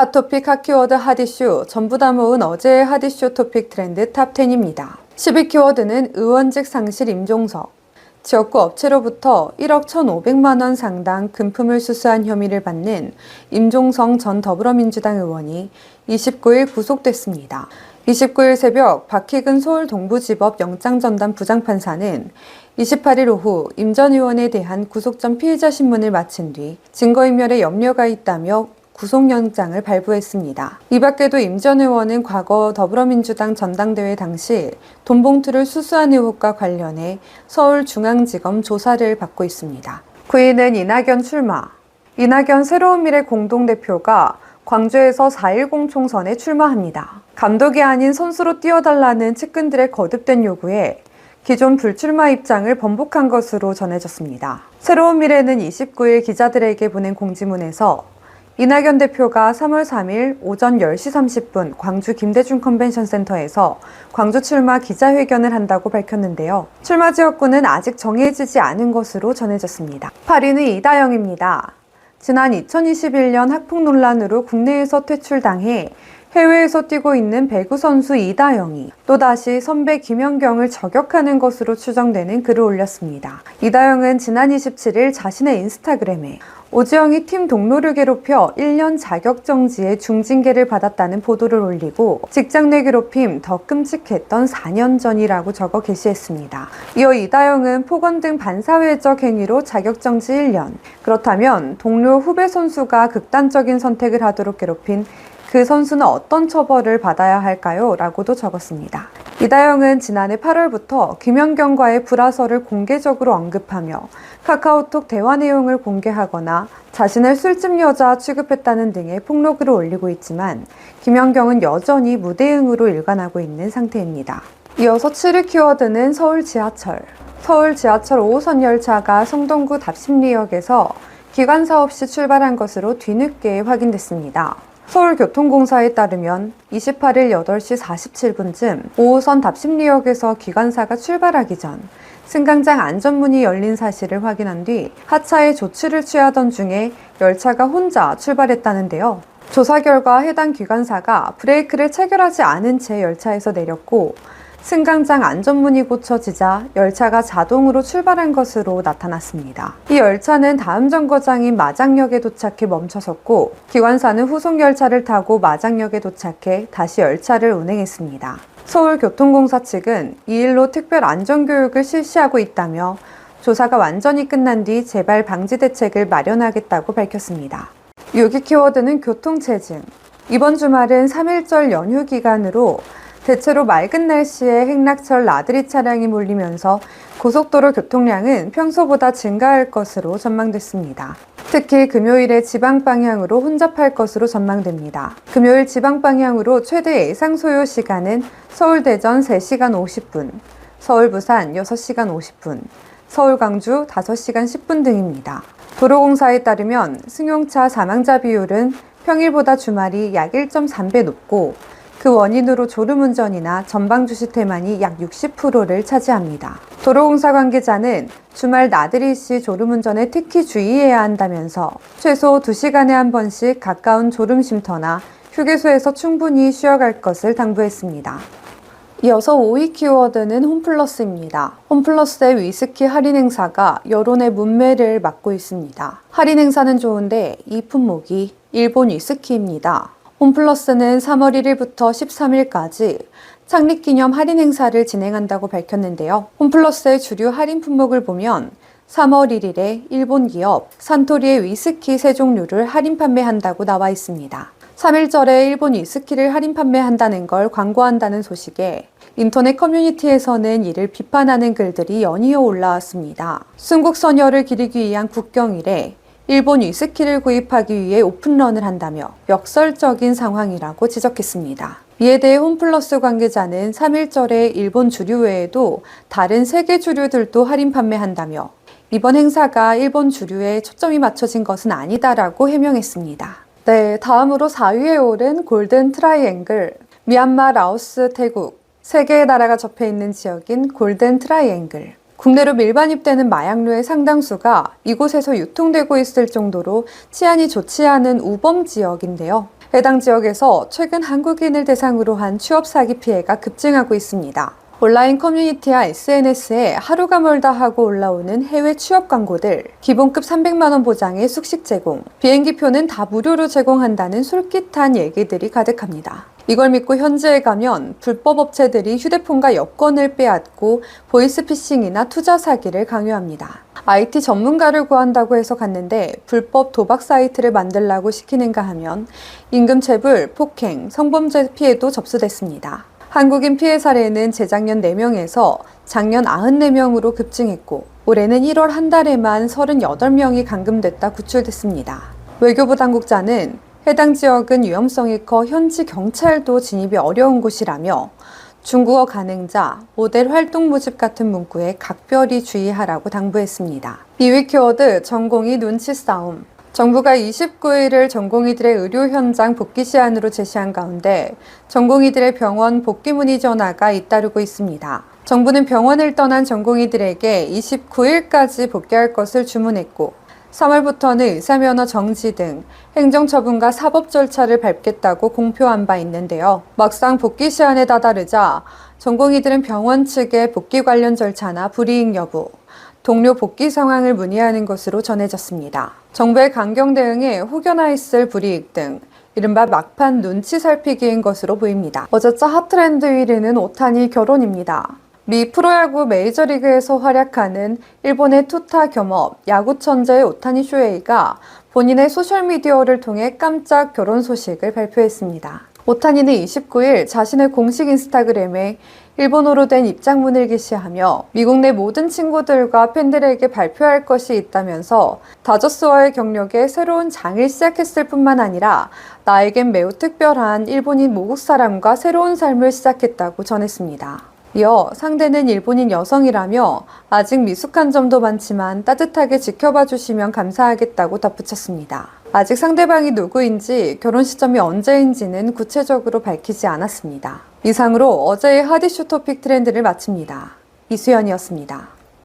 핫토픽 핫키워드 핫이슈 전부 다 모은 어제의 핫이슈 토픽 트렌드 탑10입니다. 10위 키워드는 의원직 상실 임종석. 지역구 업체로부터 1억 1,500만 원 상당 금품을 수수한 혐의를 받는 임종성 전 더불어민주당 의원이 29일 구속됐습니다. 29일 새벽 박희근 서울 동부지법 영장전담 부장판사는 28일 오후 임 전 의원에 대한 구속 전 피의자 신문을 마친 뒤 증거인멸에 염려가 있다며 구속영장을 발부했습니다. 이 밖에도 임 전 의원은 과거 더불어민주당 전당대회 당시 돈봉투를 수수한 의혹과 관련해 서울중앙지검 조사를 받고 있습니다. 9위는 이낙연 출마. 이낙연 새로운 미래 공동대표가 광주에서 4.10 총선에 출마합니다. 감독이 아닌 선수로 뛰어달라는 측근들의 거듭된 요구에 기존 불출마 입장을 번복한 것으로 전해졌습니다. 새로운 미래는 29일 기자들에게 보낸 공지문에서 이낙연 대표가 3월 3일 오전 10시 30분 광주 김대중 컨벤션 센터에서 광주 출마 기자회견을 한다고 밝혔는데요. 출마 지역구는 아직 정해지지 않은 것으로 전해졌습니다. 8위는 이다영입니다. 지난 2021년 학폭 논란으로 국내에서 퇴출당해 해외에서 뛰고 있는 배구 선수 이다영이 또다시 선배 김연경을 저격하는 것으로 추정되는 글을 올렸습니다. 이다영은 지난 27일 자신의 인스타그램에 오지영이 팀 동료를 괴롭혀 1년 자격정지의 중징계를 받았다는 보도를 올리고 직장 내 괴롭힘 더 끔찍했던 4년 전이라고 적어 게시했습니다. 이어 이다영은 폭언 등 반사회적 행위로 자격정지 1년. 그렇다면 동료 후배 선수가 극단적인 선택을 하도록 괴롭힌 그 선수는 어떤 처벌을 받아야 할까요? 라고도 적었습니다. 이다영은 지난해 8월부터 김연경과의 불화설을 공개적으로 언급하며 카카오톡 대화 내용을 공개하거나 자신을 술집 여자 취급했다는 등의 폭로글을 올리고 있지만 김연경은 여전히 무대응으로 일관하고 있는 상태입니다. 이어서 7위 키워드는 서울 지하철. 서울 지하철 5호선 열차가 성동구 답심리역에서 기관사 없이 출발한 것으로 뒤늦게 확인됐습니다. 서울교통공사에 따르면 28일 8시 47분쯤 5호선 답심리역에서 기관사가 출발하기 전 승강장 안전문이 열린 사실을 확인한 뒤 하차에 조치를 취하던 중에 열차가 혼자 출발했다는데요. 조사 결과 해당 기관사가 브레이크를 체결하지 않은 채 열차에서 내렸고 승강장 안전문이 고쳐지자 열차가 자동으로 출발한 것으로 나타났습니다. 이 열차는 다음 정거장인 마장역에 도착해 멈춰섰고 기관사는 후속 열차를 타고 마장역에 도착해 다시 열차를 운행했습니다. 서울교통공사 측은 이 일로 특별 안전교육을 실시하고 있다며 조사가 완전히 끝난 뒤 재발 방지 대책을 마련하겠다고 밝혔습니다. 6위 키워드는 교통체증. 이번 주말은 3일절 연휴 기간으로 대체로 맑은 날씨에 행락철 나들이 차량이 몰리면서 고속도로 교통량은 평소보다 증가할 것으로 전망됐습니다. 특히 금요일에 지방 방향으로 혼잡할 것으로 전망됩니다. 금요일 지방 방향으로 최대 예상 소요 시간은 서울 대전 3시간 50분, 서울 부산 6시간 50분, 서울 광주 5시간 10분 등입니다. 도로공사에 따르면 승용차 사망자 비율은 평일보다 주말이 약 1.3배 높고 그 원인으로 졸음운전이나 전방주시 태만이 약 60%를 차지합니다. 도로공사 관계자는 주말 나들이 시 졸음운전에 특히 주의해야 한다면서 최소 2시간에 한 번씩 가까운 졸음 쉼터나 휴게소에서 충분히 쉬어갈 것을 당부했습니다. 이어서 5위 키워드는 홈플러스입니다. 홈플러스의 위스키 할인 행사가 여론의 문매를 맡고 있습니다. 할인 행사는 좋은데 이 품목이 일본 위스키입니다. 홈플러스는 3월 1일부터 13일까지 창립 기념 할인 행사를 진행한다고 밝혔는데요. 홈플러스의 주류 할인 품목을 보면 3월 1일에 일본 기업 산토리의 위스키 세 종류를 할인 판매한다고 나와 있습니다. 3일절에 일본 위스키를 할인 판매한다는 걸 광고한다는 소식에 인터넷 커뮤니티에서는 이를 비판하는 글들이 연이어 올라왔습니다. 순국 선열을 기리기 위한 국경일에 일본 위스키를 구입하기 위해 오픈런을 한다며 역설적인 상황이라고 지적했습니다. 이에 대해 홈플러스 관계자는 3일절에 일본 주류 외에도 다른 세계 주류들도 할인 판매한다며 이번 행사가 일본 주류에 초점이 맞춰진 것은 아니다라고 해명했습니다. 네, 다음으로 4위에 오른 골든 트라이앵글. 미얀마, 라오스, 태국 세 개의 나라가 접해 있는 지역인 골든 트라이앵글. 국내로 밀반 입되는 마약류의 상당수가 이곳에서 유통되고 있을 정도로 치안이 좋지 않은 우범 지역인데요. 해당 지역에서 최근 한국인을 대상으로 한 취업 사기 피해가 급증하고 있습니다. 온라인 커뮤니티와 SNS에 하루가 멀다 하고 올라오는 해외 취업 광고들, 기본급 300만원 보장의 숙식 제공, 비행기표는 다 무료로 제공한다는 솔깃한 얘기들이 가득합니다. 이걸 믿고 현지에 가면 불법 업체들이 휴대폰과 여권을 빼앗고 보이스피싱이나 투자 사기를 강요합니다. IT 전문가를 구한다고 해서 갔는데 불법 도박 사이트를 만들라고 시키는가 하면 임금 체불, 폭행, 성범죄 피해도 접수됐습니다. 한국인 피해 사례는 재작년 4명에서 작년 94명으로 급증했고 올해는 1월 한 달에만 38명이 감금됐다 구출됐습니다. 외교부 당국자는 해당 지역은 위험성이 커 현지 경찰도 진입이 어려운 곳이라며 중국어 가능자, 모델 활동 모집 같은 문구에 각별히 주의하라고 당부했습니다. 비위 키워드 전공의 눈치 싸움. 정부가 29일을 전공의들의 의료 현장 복귀 시한으로 제시한 가운데 전공의들의 병원 복귀 문의 전화가 잇따르고 있습니다. 정부는 병원을 떠난 전공의들에게 29일까지 복귀할 것을 주문했고 3월부터는 의사면허 정지 등 행정처분과 사법 절차를 밟겠다고 공표한 바 있는데요. 막상 복귀 시한에 다다르자 전공의들은 병원 측에 복귀 관련 절차나 불이익 여부, 동료 복귀 상황을 문의하는 것으로 전해졌습니다. 정부의 강경 대응에 혹여나 있을 불이익 등 이른바 막판 눈치 살피기인 것으로 보입니다. 어제자 핫트렌드 1위는 오타니 결혼입니다. 미 프로야구 메이저리그에서 활약하는 일본의 투타 겸업 야구 천재 오타니 쇼헤이가 본인의 소셜미디어를 통해 깜짝 결혼 소식을 발표했습니다. 오타니는 29일 자신의 공식 인스타그램에 일본어로 된 입장문을 게시하며 미국 내 모든 친구들과 팬들에게 발표할 것이 있다면서 다저스와의 경력에 새로운 장을 시작했을 뿐만 아니라 나에겐 매우 특별한 일본인 모국 사람과 새로운 삶을 시작했다고 전했습니다. 이어 상대는 일본인 여성이라며 아직 미숙한 점도 많지만 따뜻하게 지켜봐 주시면 감사하겠다고 덧붙였습니다. 아직 상대방이 누구인지 결혼 시점이 언제인지는 구체적으로 밝히지 않았습니다. 이상으로 어제의 하디슈 토픽 트렌드를 마칩니다. 이수연이었습니다.